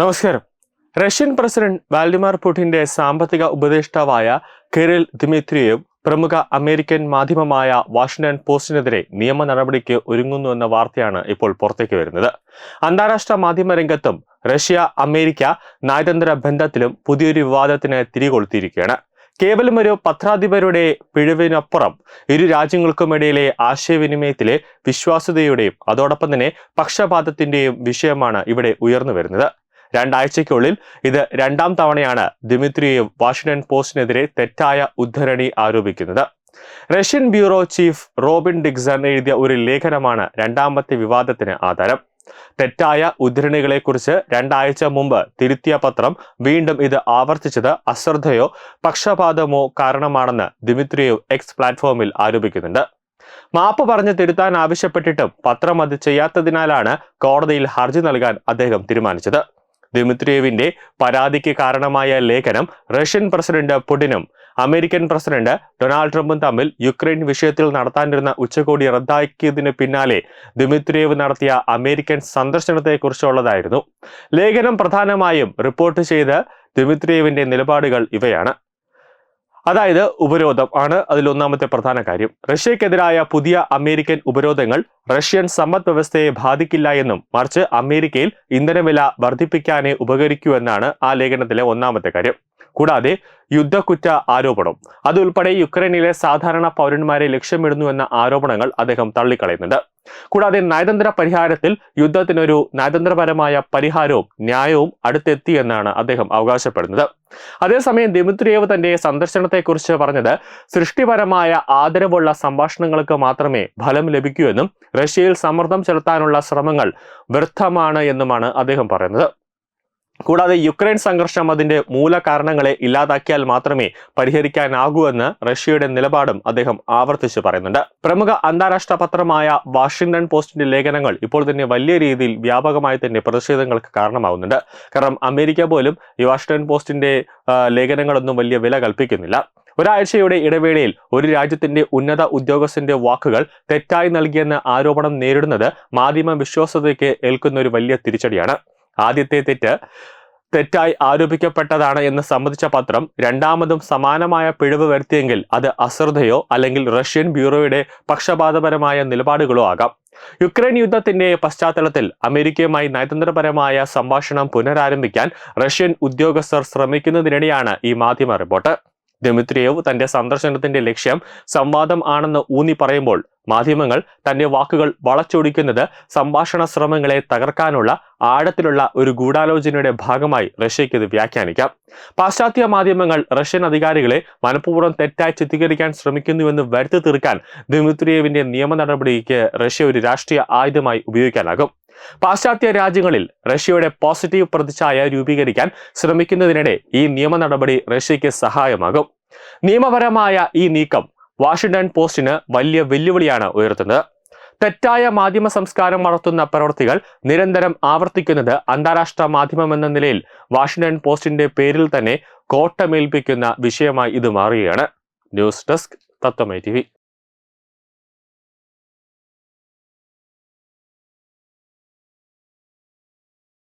നമസ്കാരം. Russian president വാൽഡിമാർ പുടിന്റെ സാമ്പത്തിക ഉപദേഷ്ടാവായ കെറിൽ ദിമിത്രിയും പ്രമുഖ അമേരിക്കൻ മാധ്യമമായ വാഷിംഗ്ടൺ പോസ്റ്റിനെതിരെ നിയമ നടപടിക്ക് ഒരുങ്ങുന്നുവെന്ന വാർത്തയാണ് ഇപ്പോൾ പുറത്തേക്ക് വരുന്നത്. അന്താരാഷ്ട്ര മാധ്യമ രംഗത്തും റഷ്യ അമേരിക്ക നയതന്ത്ര ബന്ധത്തിലും പുതിയൊരു വിവാദത്തിന് തിരികൊളുത്തിയിരിക്കുകയാണ്. കേവലം ഒരു പത്രാധിപരുടെ പിഴവിനപ്പുറം ഇരു രാജ്യങ്ങൾക്കുമിടയിലെ ആശയവിനിമയത്തിലെ വിശ്വാസ്യതയുടെയും അതോടൊപ്പം തന്നെ പക്ഷപാതത്തിന്റെയും വിഷയമാണ് ഇവിടെ ഉയർന്നു വരുന്നത്. രണ്ടാഴ്ചയ്ക്കുള്ളിൽ ഇത് രണ്ടാം തവണയാണ് ദിമിത്രിയേവ് വാഷിംഗ്ടൺ പോസ്റ്റിനെതിരെ തെറ്റായ ഉദ്ധരണി ആരോപിക്കുന്നത്. Russian bureau chief Robin Dixon എഴുതിയ ഒരു ലേഖനമാണ് രണ്ടാമത്തെ വിവാദത്തിന് ആധാരം. തെറ്റായ ഉദ്ധരണികളെക്കുറിച്ച് രണ്ടാഴ്ച മുമ്പ് തിരുത്തിയ പത്രം വീണ്ടും ഇത് ആവർത്തിച്ചത് അശ്രദ്ധയോ പക്ഷപാതമോ കാരണമാണെന്ന് ദിമിത്രിയേവ് എക്സ് പ്ലാറ്റ്ഫോമിൽ ആരോപിക്കുന്നുണ്ട്. മാപ്പ് പറഞ്ഞ് തിരുത്താൻ ആവശ്യപ്പെട്ടിട്ടും പത്രം അത് ചെയ്യാത്തതിനാലാണ് കോടതിയിൽ ഹർജി നൽകാൻ അദ്ദേഹം തീരുമാനിച്ചത്. ദിമിത്രിയേവിന്റെ പരാതിക്ക് കാരണമായ ലേഖനം റഷ്യൻ പ്രസിഡന്റ് പുടിനും അമേരിക്കൻ പ്രസിഡന്റ് ഡൊണാൾഡ് ട്രംപും തമ്മിൽ യുക്രൈൻ വിഷയത്തിൽ നടത്താനിരുന്ന ഉച്ചകോടി റദ്ദാക്കിയതിന് പിന്നാലെ ദിമിത്രിയേവ് നടത്തിയ അമേരിക്കൻ സന്ദർശനത്തെക്കുറിച്ചുള്ളതായിരുന്നു. ലേഖനം പ്രധാനമായും റിപ്പോർട്ട് ചെയ്ത് ദിമിത്രിയേവിന്റെ നിലപാടുകൾ ഇവയാണ്. അതായത് ഉപരോധം ആണ് അതിൽ ഒന്നാമത്തെ പ്രധാന കാര്യം. റഷ്യക്കെതിരായ പുതിയ അമേരിക്കൻ ഉപരോധങ്ങൾ റഷ്യൻ സമ്പദ് വ്യവസ്ഥയെ ബാധിക്കില്ല എന്നും മറിച്ച് അമേരിക്കയിൽ ഇന്ധനവില വർദ്ധിപ്പിക്കാനേ ഉപകരിക്കൂ എന്നാണ് ആ ലേഖനത്തിലെ ഒന്നാമത്തെ കാര്യം. കൂടാതെ യുദ്ധക്കുറ്റ ആരോപണം. അതുൾപ്പെടെ യുക്രൈനിലെ സാധാരണ പൗരന്മാരെ ലക്ഷ്യമിടുന്നു എന്ന ആരോപണങ്ങൾ അദ്ദേഹം തള്ളിക്കളയുന്നുണ്ട്. കൂടാതെ നയതന്ത്ര പരിഹാരത്തിൽ യുദ്ധത്തിനൊരു നയതന്ത്രപരമായ പരിഹാരവും ന്യായവും അടുത്തെത്തി എന്നാണ് അദ്ദേഹം അവകാശപ്പെടുന്നത്. അതേസമയം ദിമിത്രിയേവ് തന്റെ സന്ദർശനത്തെക്കുറിച്ച് പറഞ്ഞത് സൃഷ്ടിപരമായ ആദരവുള്ള സംഭാഷണങ്ങൾക്ക് മാത്രമേ ഫലം ലഭിക്കൂ എന്നും റഷ്യയിൽ സമ്മർദ്ദം ചെലുത്താനുള്ള ശ്രമങ്ങൾ വ്യർത്ഥമാണ് എന്നുമാണ് അദ്ദേഹം പറയുന്നത്. കൂടാതെ യുക്രൈൻ സംഘർഷം അതിന്റെ മൂലകാരണങ്ങളെ ഇല്ലാതാക്കിയാൽ മാത്രമേ പരിഹരിക്കാനാകൂ എന്ന് റഷ്യയുടെ നിലപാടും അദ്ദേഹം ആവർത്തിച്ച് പറയുന്നുണ്ട്. പ്രമുഖ അന്താരാഷ്ട്ര പത്രമായ വാഷിംഗ്ടൺ പോസ്റ്റിന്റെ ലേഖനങ്ങൾ ഇപ്പോൾ തന്നെ വലിയ രീതിയിൽ വ്യാപകമായി തന്നെ പ്രതിഷേധങ്ങൾക്ക് കാരണമാവുന്നുണ്ട്. കാരണം അമേരിക്ക പോലും ഈ വാഷിംഗ്ടൺ പോസ്റ്റിന്റെ ലേഖനങ്ങളൊന്നും വലിയ വില കൽപ്പിക്കുന്നില്ല. ഒരാഴ്ചയുടെ ഇടവേളയിൽ ഒരു രാജ്യത്തിന്റെ ഉന്നത ഉദ്യോഗസ്ഥന്റെ വാക്കുകൾ തെറ്റായി നൽകിയെന്ന ആരോപണം നേരിടുന്നത് മാധ്യമ വിശ്വാസതയ്ക്ക് ഏൽക്കുന്ന ഒരു വലിയ തിരിച്ചടിയാണ്. ആദ്യത്തെ തെറ്റ് തെറ്റായി ആരോപിക്കപ്പെട്ടതാണ് എന്ന് സമ്മതിച്ച പത്രം രണ്ടാമതും സമാനമായ പിഴവ് വരുത്തിയെങ്കിൽ അത് അശ്രദ്ധയോ അല്ലെങ്കിൽ റഷ്യൻ ബ്യൂറോയുടെ പക്ഷപാതപരമായ നിലപാടുകളോ ആകാം. യുക്രൈൻ യുദ്ധത്തിന്റെ പശ്ചാത്തലത്തിൽ അമേരിക്കയുമായി നയതന്ത്രപരമായ സംഭാഷണം പുനരാരംഭിക്കാൻ റഷ്യൻ ഉദ്യോഗസ്ഥർ ശ്രമിക്കുന്നതിനിടെയാണ് ഈ മാധ്യമ റിപ്പോർട്ട്. ദിമിത്രിയേവ് തന്റെ സന്ദർശനത്തിന്റെ ലക്ഷ്യം സംവാദം ആണെന്ന് ഊന്നി പറയുമ്പോൾ മാധ്യമങ്ങൾ തന്റെ വാക്കുകൾ വളച്ചൊടിക്കുന്നത് സംഭാഷണ ശ്രമങ്ങളെ തകർക്കാനുള്ള ആഴത്തിലുള്ള ഒരു ഗൂഢാലോചനയുടെ ഭാഗമായി റഷ്യയ്ക്ക് ഇത് വ്യാഖ്യാനിക്കാം. പാശ്ചാത്യ മാധ്യമങ്ങൾ റഷ്യൻ അധികാരികളെ മനഃപൂർവം തെറ്റായി ചിത്രീകരിക്കാൻ ശ്രമിക്കുന്നുവെന്ന് വരുത്തി തീർക്കാൻ ദിമിത്രിയേവിന്റെ നിയമ നടപടിക്ക് റഷ്യ ഒരു രാഷ്ട്രീയ ആയുധമായി ഉപയോഗിക്കാനാകും. പാശ്ചാത്യ രാജ്യങ്ങളിൽ റഷ്യയുടെ പോസിറ്റീവ് പ്രതിച്ഛായ രൂപീകരിക്കാൻ ശ്രമിക്കുന്നതിനിടെ ഈ നിയമ നടപടി റഷ്യയ്ക്ക് സഹായമാകും. നിയമപരമായ ഈ നീക്കം വാഷിംഗ്ടൺ പോസ്റ്റിന് വലിയ വെല്ലുവിളിയാണ് ഉയർത്തുന്നത്. തെറ്റായ മാധ്യമ സംസ്കാരം വളർത്തുന്ന പ്രവർത്തികൾ നിരന്തരം ആവർത്തിക്കുന്നത് അന്താരാഷ്ട്ര മാധ്യമം എന്ന നിലയിൽ വാഷിംഗ്ടൺ പോസ്റ്റിന്റെ പേരിൽ തന്നെ കോട്ടമേൽപ്പിക്കുന്ന വിഷയമായി ഇത് മാറുകയാണ്. ന്യൂസ് ഡെസ്ക് തത്വമൈ ടി